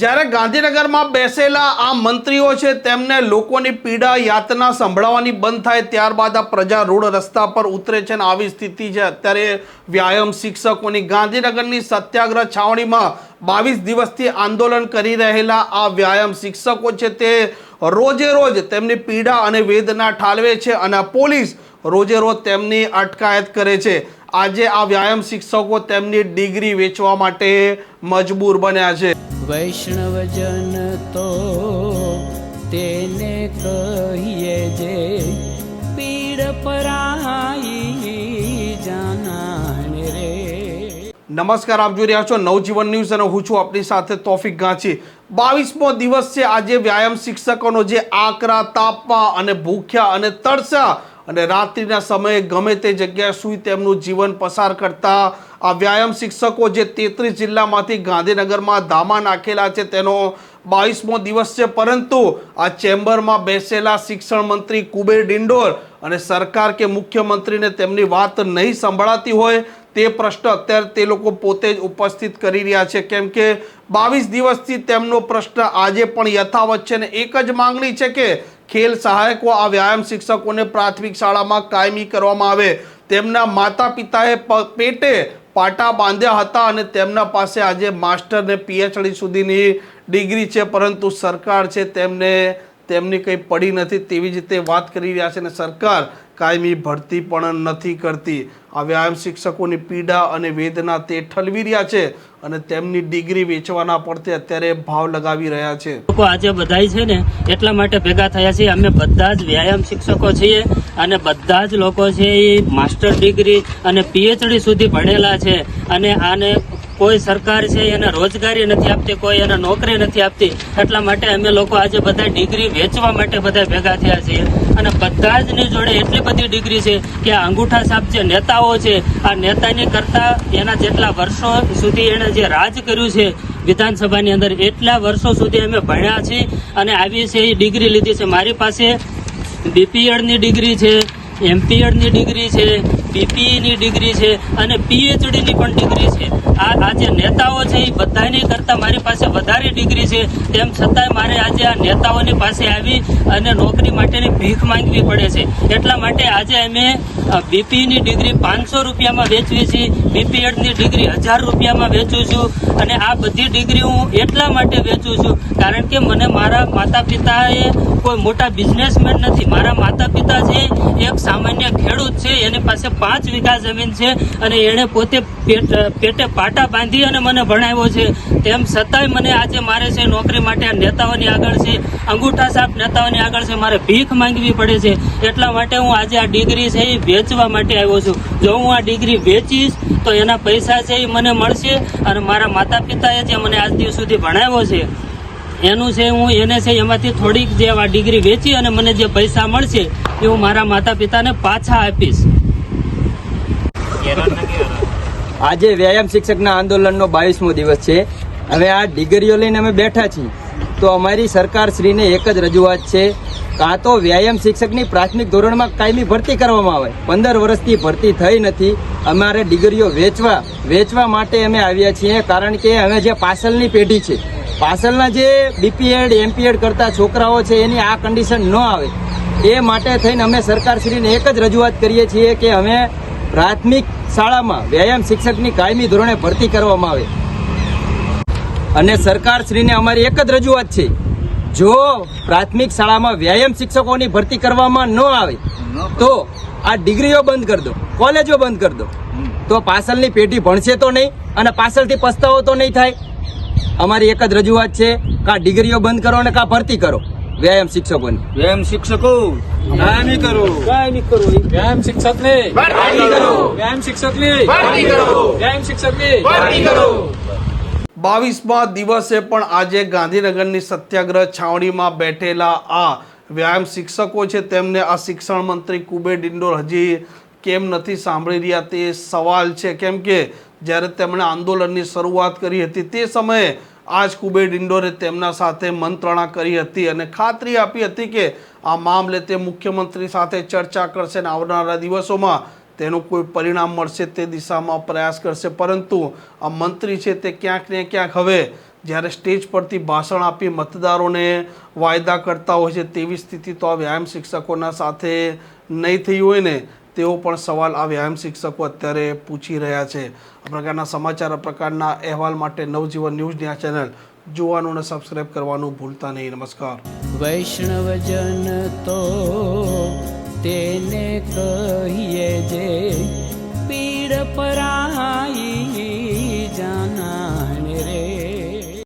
જ્યારે ગાંધીનગરમાં બેસેલા આ મંત્રીઓ છે, તેમને લોકોની પીડા યાતના સંભળાવવાની બંધ થાય ત્યારબાદ આ પ્રજા રોડ રસ્તા પર ઉતરે છે અને આવી સ્થિતિ છે. અત્યારે વ્યાયામ શિક્ષકોની ગાંધીનગરની સત્યાગ્રહ છાવણીમાં બાવીસ દિવસથી આંદોલન કરી રહેલા આ વ્યાયામ શિક્ષકો છે, તે રોજે રોજ તેમની પીડા અને વેદના ઠાલવે છે અને પોલીસ રોજે રોજ તેમની અટકાયત કરે છે. આજે આ વ્યાયામ શિક્ષકો તેમની ડિગ્રી વેચવા માટે મજબૂર બન્યા છે. વૈષ્ણવજન તો તેને કહીએ જે પીડ પરાઈ જાનાને રે. નમસ્કાર, આપ જોઈ રહ્યા છો નવજીવન ન્યૂઝ અને હું છું આપની સાથે તોફિક ગાંચી. બાવીસમો દિવસ છે આજે વ્યાયામ શિક્ષકોનો જે આકરા, તાપવા અને ભૂખ્યા અને તરસ્યા અને રાત્રિના સમયે ગમે તે જગ્યાએ સૂઈ તેમનું જીવન પસાર કરતા આ વ્યાયામ શિક્ષકો જે તેત્રીસ જિલ્લામાંથી ગાંધીનગરમાં ધામા નાખેલા છે, તેનો બાવીસમો દિવસ છે. પરંતુ આ ચેમ્બરમાં બેસેલા શિક્ષણ મંત્રી કુબેર ડિંડોર અને સરકાર કે મુખ્યમંત્રીને તેમની વાત નહીં સંભળાતી હોય તે પ્રશ્ન અત્યારે તે લોકો પોતે જ ઉપસ્થિત કરી રહ્યા છે. કેમ કે બાવીસ દિવસથી તેમનો પ્રશ્ન આજે પણ યથાવત છે ને એક જ માંગણી છે કે ખેલ સહાયકો આ વ્યાયામ શિક્ષકોને પ્રાથમિક શાળામાં કાયમી કરવામાં આવે. તેમના માતા પિતાએ પેટે પાટા બાંધ્યા હતા અને તેમના પાસે આજે માસ્ટર ને પીએચડી સુધીની ડિગ્રી છે, પરંતુ સરકાર છે, તેમને, તેમની કંઈ પડી નથી તેવી જ રીતે વાત કરી રહ્યા છે અને સરકાર કાયમી ભરતી પણ નથી કરતી. આ વ્યાયામ શિક્ષકોની પીડા અને વેદના તે ઠલવી રહ્યા છે અને તેમની ડિગ્રી વેચવાના પર તે અત્યારે ભાવ લગાવી રહ્યા છે. લોકો આજે બધાય છે ને એટલા માટે ભેગા થયા છે અમે બધા જ વ્યાયામ શિક્ષકો છીએ અને બધા જ લોકો છે એ માસ્ટર ડિગ્રી અને પીએચડી સુધી ભણેલા છે. અને આને કોઈ સરકાર છે એને રોજગારી નથી આપતી, કોઈ એને નોકરી નથી આપતી, એટલા માટે અમે લોકો આજે બધા ડિગ્રી વેચવા માટે બધા ભેગા થયા છીએ. અને બધા જ જોડે એટલી બધી ડિગ્રી છે કે આ અંગૂઠા સાહેબ જે નેતાઓ છે, આ નેતાની કરતા એના જેટલા વર્ષો સુધી એણે જે રાજ કર્યું છે વિધાનસભાની અંદર, એટલા વર્ષો સુધી અમે ભણ્યા છીએ અને આવી છે એ ડિગ્રી લીધી છે. મારી પાસે બીપીએડની ડિગ્રી છે, એમપીએડની ડિગ્રી છે બીપીની ડિગ્રી છે અને પીએચડીની પણ ડિગ્રી છે. આ આ જે નેતાઓ છે એ બધાની કરતાં મારી પાસે વધારે ડિગ્રી છે. તેમ છતાંય મારે આજે આ નેતાઓની પાસે આવી અને નોકરી માટેની ભીખ માંગવી પડે છે. એટલા માટે આજે અમે બીપીની ડિગ્રી પાંચસો રૂપિયામાં વેચવી છે. બીપીએડની ડિગ્રી હજાર રૂપિયામાં વેચું છું. અને આ બધી ડિગ્રી હું એટલા માટે વેચું કારણ કે મને મારા માતા પિતાએ કોઈ મોટા બિઝનેસમેન નથી. મારા માતા પિતા છે એક સામાન્ય ખેડૂત છે, એની પાસે પાંચ વીઘા જમીન છે અને એણે પોતે પેટ, પેટે પાટા બાંધી અને મને ભણાવ્યો છે. તેમ છતાંય મને આજે મારે છે નોકરી માટે નેતાઓની આગળ છે. અંગૂઠા સાપ નેતાઓની આગળ છે. મારે ભીખ માંગવી પડે છે. એટલા માટે હું આજે આ ડિગ્રી છે એ વેચવા માટે આવ્યો છું. જો હું આ ડિગ્રી વેચીશ, તો એના પૈસા છે એ મને મળશે અને મારા માતા પિતાએ જે મને આજ દિવસ સુધી ભણાવ્યો છે એનું છે હું એને છે એમાંથી થોડીક જે આ ડિગ્રી વેચી અને મને જે પૈસા મળશે એ હું મારા માતા પિતાને પાછા આપીશ. આજે વ્યાયામ શિક્ષકના આંદોલનનો બાવીસમો દિવસ છે. હવે આ ડિગ્રીઓ લઈને અમે બેઠા છીએ. તો અમારી સરકાર શ્રીને એક જ રજૂઆત છે કાં તો વ્યાયામ શિક્ષકની પ્રાથમિક ધોરણમાં કાયમી ભરતી કરવામાં આવે. પંદર વર્ષથી ભરતી થઈ નથી. અમારે ડિગ્રીઓ વેચવા વેચવા માટે અમે આવ્યા છીએ કારણ કે અમે જે પાસલની પેઢી છે. પાસલના જે બીપીએડ એમપીએડ કરતા છોકરાઓ છે એની આ કન્ડિશન ન આવે. એ માટે થઈને અમે સરકારશ્રીને એક જ રજૂઆત કરીએ છીએ કે અમે પ્રાથમિક શાળામાં વ્યાયામ શિક્ષકની કાયમી ધોરણે ભરતી કરવામાં આવે. અને સરકારશ્રીને અમારી એક જ રજૂઆત છે. જો પ્રાથમિક શાળામાં વ્યાયામ શિક્ષકોની ભરતી કરવામાં ન આવે તો આ ડિગ્રીઓ બંધ કરી દો કોલેજો બંધ કરી દો. તો પાછળની પેઢી ભણશે તો નહીં અને પાછળથી પસ્તાવો તો નહીં થાય. અમારી એક જ રજૂઆત છે કાં ડિગ્રીઓ બંધ કરો અને કા ભરતી કરો વ્યાયામ શિક્ષકોની. વ્યાયામ શિક્ષકો કાયમી કરો. વ્યાયામ શિક્ષકને. વ્યાયામ શિક્ષકને. વ્યાયામ શિક્ષકને. બાવીસમા દિવસે પણ આજે ગાંધીનગરની સત્યાગ્રહ છાવણીમાં બેઠેલા આ વ્યાયામ શિક્ષકો છે, તેમને આ શિક્ષણ મંત્રી કુબેર ડિંડોર હજી કેમ નથી સાંભળી રહ્યા તે સવાલ છે. કેમ કે જ્યારે તેમણે આંદોલનની શરૂઆત કરી હતી, તે સમયે આજ કુબેર ડિંડોરે તેમના સાથે મંત્રણા કરી હતી અને ખાતરી આપી હતી કે આ મામલે તે મુખ્યમંત્રી સાથે ચર્ચા કરશે અને આવનારા દિવસોમાં તેનું કોઈ પરિણામ મળશે તે દિશામાં પ્રયાસ કરશે. પરંતુ આ મંત્રી છે તે ક્યાંક ને ક્યાંક હવે જ્યારે સ્ટેજ પરથી ભાષણ આપી મતદારોને વાયદા કરતા હોય છે તેવી સ્થિતિ તો આ વ્યાયામ શિક્ષકોના સાથે નહીં થઈ હોય ને તેવો પણ સવાલ આ વ્યાયામ શિક્ષકો અત્યારે પૂછી રહ્યા છે. આ પ્રકારના સમાચાર પ્રકારના અહેવાલ માટે નવજીવન ન્યૂઝની આ ચેનલ જોવાનું અને સબસ્ક્રાઈબ કરવાનું ભૂલતા નહીં. નમસ્કાર. વૈષ્ણવજન તો તેને કહીએ જે